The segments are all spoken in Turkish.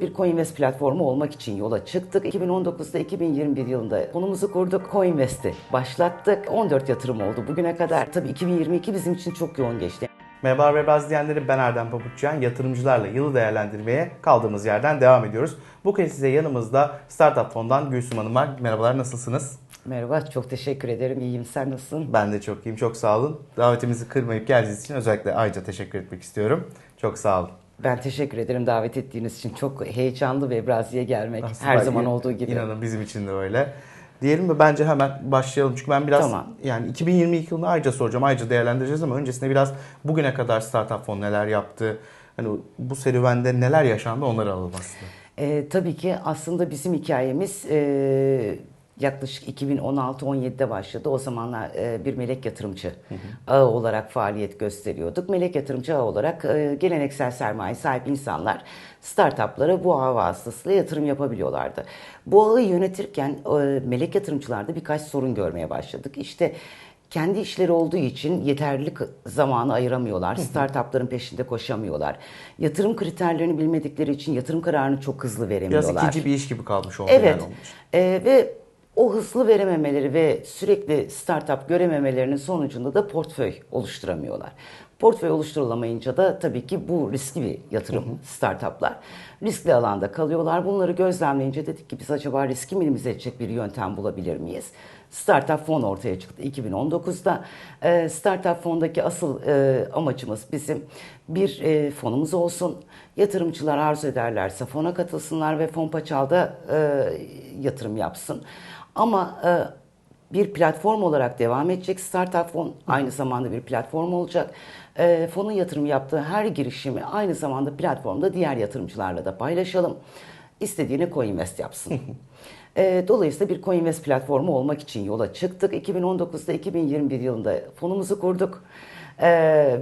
Bir CoinVest platformu olmak için yola çıktık. 2019'da 2021 yılında fonumuzu kurduk. CoinVest'i başlattık. 14 yatırım oldu bugüne kadar. Tabii 2022 bizim için çok yoğun geçti. Merhaba Webaz izleyenleri ben Erdem Papuçyan. Yatırımcılarla yılı değerlendirmeye kaldığımız yerden devam ediyoruz. Bu kez size yanımızda Startup Fon'dan Gülsüm Hanım var. Merhabalar nasılsınız? Merhaba, çok teşekkür ederim. İyiyim, sen nasılsın? Ben de çok iyiyim, çok sağ olun. Davetimizi kırmayıp geldiğiniz için özellikle ayrıca teşekkür etmek istiyorum. Çok sağ olun. Ben teşekkür ederim davet ettiğiniz için. Çok heyecanlı ve Brazi'ye gelmek Aslında her zaman olduğu gibi. İnanın bizim için de öyle. Diyelim mi bence hemen başlayalım. Çünkü ben biraz Tamam. yani 2022 yılını ayrıca soracağım, ayrıca değerlendireceğiz ama öncesinde biraz bugüne kadar Startup Fon neler yaptı? Hani bu serüvende neler yaşandı onları alalım aslında. Ee, tabii ki aslında bizim hikayemiz e, yaklaşık 2016-17'de başladı. O zamanlar e, bir melek yatırımcı ağı olarak faaliyet gösteriyorduk. Melek yatırımcı ağı olarak e, geleneksel sermaye sahip insanlar startuplara bu ağ vasıtasıyla yatırım yapabiliyorlardı. Bu ağı yönetirken e, melek yatırımcılarda birkaç sorun görmeye başladık. İşte kendi işleri olduğu için yeterli k- zamanı ayıramıyorlar. Startupların peşinde koşamıyorlar. Yatırım kriterlerini bilmedikleri için yatırım kararını çok hızlı Biraz veremiyorlar. ikinci bir iş gibi kalmış oldu Evet. yani olmuş. Ee, ve o hızlı verememeleri ve sürekli startup görememelerinin sonucunda da portföy oluşturamıyorlar. Portföy oluşturulamayınca da tabii ki bu riskli bir yatırım startuplar. Riskli alanda kalıyorlar. Bunları gözlemleyince dedik ki biz acaba riski minimize edecek bir yöntem bulabilir miyiz? Startup fon ortaya çıktı 2019'da. Ee, Startup fondaki asıl e, amacımız bizim bir e, fonumuz olsun. Yatırımcılar arzu ederlerse fona katılsınlar ve fon paçalda e, yatırım yapsın. Ama e, bir platform olarak devam edecek. Startup fon aynı zamanda bir platform olacak. E, fonun yatırım yaptığı her girişimi aynı zamanda platformda diğer yatırımcılarla da paylaşalım. İstediğini CoinVest yapsın. E, dolayısıyla bir CoinVest platformu olmak için yola çıktık. 2019'da 2021 yılında fonumuzu kurduk. E,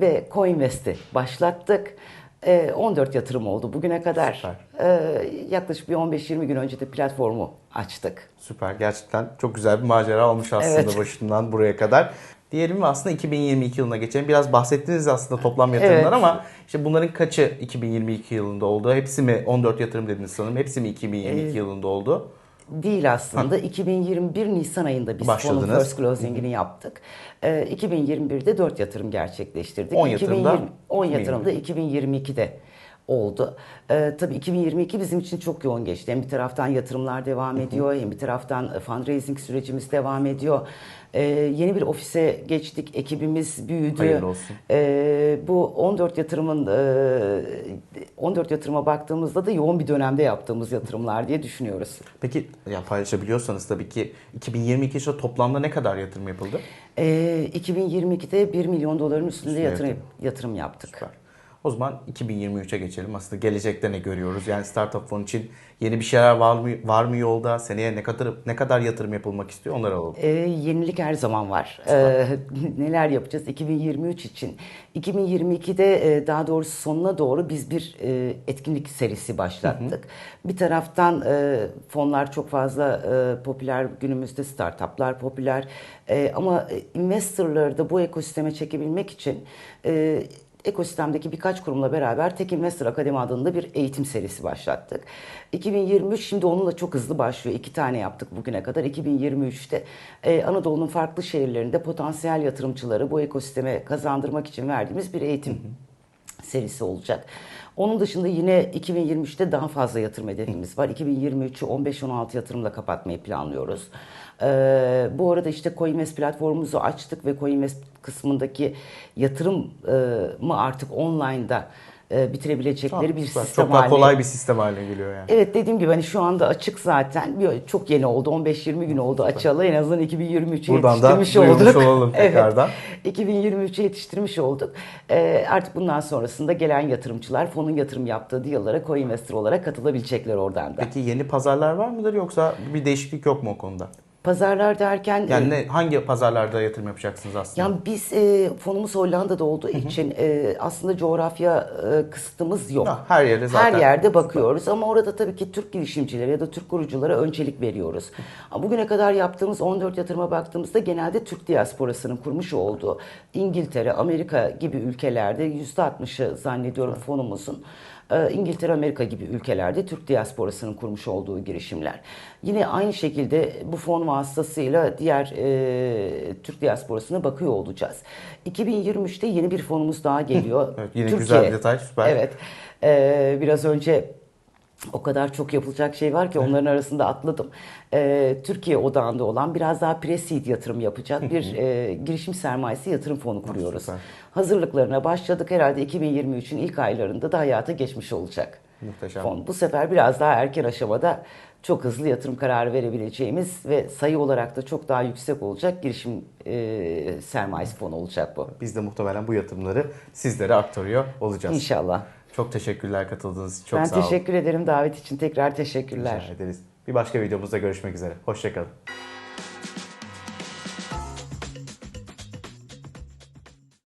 ve CoinVest'i başlattık. E, 14 yatırım oldu bugüne kadar. Süper. E, yaklaşık bir 15-20 gün önce de platformu açtık. Süper. Gerçekten çok güzel bir macera olmuş aslında Evet. başından buraya kadar. Diyelim aslında 2022 yılına geçelim. Biraz bahsettiniz aslında toplam yatırımlar Evet. ama işte bunların kaçı 2022 yılında oldu? Hepsi mi 14 yatırım dediniz sanırım? Hepsi mi 2022 yılında oldu? Değil aslında. 2021 Nisan ayında biz fonun Başladınız. first closing'ini yaptık. Ee, 2021'de 4 yatırım gerçekleştirdik. 10 yatırımda 2020 10 yatırımda 2022'de oldu. Ee, tabii 2022 bizim için çok yoğun geçti. Hem bir taraftan yatırımlar devam ediyor, hem bir taraftan e, fundraising sürecimiz devam ediyor. Ee, yeni bir ofise geçtik, ekibimiz büyüdü. Hayırlı olsun. Ee, bu 14 yatırımın e, 14 yatırıma baktığımızda da yoğun bir dönemde yaptığımız yatırımlar diye düşünüyoruz. Peki ya paylaşabiliyorsanız tabii ki 2022 yılında toplamda ne kadar yatırım yapıldı? Ee, 2022'de 1 milyon doların üstünde yatırım, yatırım. yatırım yaptık. Süper. O zaman 2023'e geçelim. Aslında gelecekte ne görüyoruz? Yani startup fonu için yeni bir şeyler var mı var mı yolda? Seneye ne kadar ne kadar yatırım yapılmak istiyor? Onları alalım. Ee, yenilik her zaman var. Ee, neler yapacağız 2023 için? 2022'de e, daha doğrusu sonuna doğru biz bir e, etkinlik serisi başlattık. Bir taraftan e, fonlar çok fazla popüler günümüzde startuplar popüler ama investorları da bu ekosisteme çekebilmek için ekosistemdeki birkaç kurumla beraber Tek Investor Akademi adında bir eğitim serisi başlattık. 2023 şimdi onunla çok hızlı başlıyor. İki tane yaptık bugüne kadar. 2023'te e, Anadolu'nun farklı şehirlerinde potansiyel yatırımcıları bu ekosisteme kazandırmak için verdiğimiz bir eğitim serisi olacak. Onun dışında yine 2023'te daha fazla yatırım hedefimiz var. 2023'ü 15-16 yatırımla kapatmayı planlıyoruz. Ee, bu arada işte CoinVest platformumuzu açtık ve CoinVest kısmındaki yatırımı artık online'da e, bitirebilecekleri bir Süper. sistem Çok daha haline kolay bir sistem haline geliyor yani. Evet dediğim gibi hani şu anda açık zaten. Bir- Çok yeni oldu. 15-20 gün oldu açalı. En azından 2023'ü Buradan da yetiştirmiş duyurmuş olduk. olalım tekrardan. Evet. 2023'ü yetiştirmiş olduk. Ee, artık bundan sonrasında gelen yatırımcılar fonun yatırım yaptığı deal'lara co-investor olarak katılabilecekler oradan da. Peki yeni pazarlar var mıdır yoksa bir değişiklik yok mu o konuda? Pazarlar derken Yani e, ne, hangi pazarlarda yatırım yapacaksınız aslında? yani biz e, fonumuz Hollanda'da olduğu için e, aslında coğrafya e, kısıtımız yok. Ha, her yere zaten. Her yerde bakıyoruz ama orada tabii ki Türk girişimcilere ya da Türk kuruculara öncelik veriyoruz. Ama Bugüne kadar yaptığımız 14 yatırıma baktığımızda genelde Türk diasporasının kurmuş olduğu İngiltere, Amerika gibi ülkelerde %60'ı zannediyorum fonumuzun e, İngiltere, Amerika gibi ülkelerde Türk diasporasının kurmuş olduğu girişimler. Yine aynı şekilde bu fon vasıtasıyla diğer e, Türk diasporasına bakıyor olacağız. 2023'te yeni bir fonumuz daha geliyor. Evet, yine güzel bir detay, süper. Evet. E, biraz önce o kadar çok yapılacak şey var ki onların arasında atladım. Ee, Türkiye odağında olan biraz daha pre-seed yatırım yapacak bir e, girişim sermayesi yatırım fonu kuruyoruz. süper. Hazırlıklarına başladık. Herhalde 2023'ün ilk aylarında da hayata geçmiş olacak. Muhteşem. Fon. Bu sefer biraz daha erken aşamada çok hızlı yatırım kararı verebileceğimiz ve sayı olarak da çok daha yüksek olacak girişim e, sermayesi fonu olacak bu. Biz de muhtemelen bu yatırımları sizlere aktarıyor olacağız. İnşallah. Çok teşekkürler katıldığınız için. Çok ben sağ olun. teşekkür ederim davet için. Tekrar teşekkürler. Rica ederiz. Bir başka videomuzda görüşmek üzere. Hoşçakalın.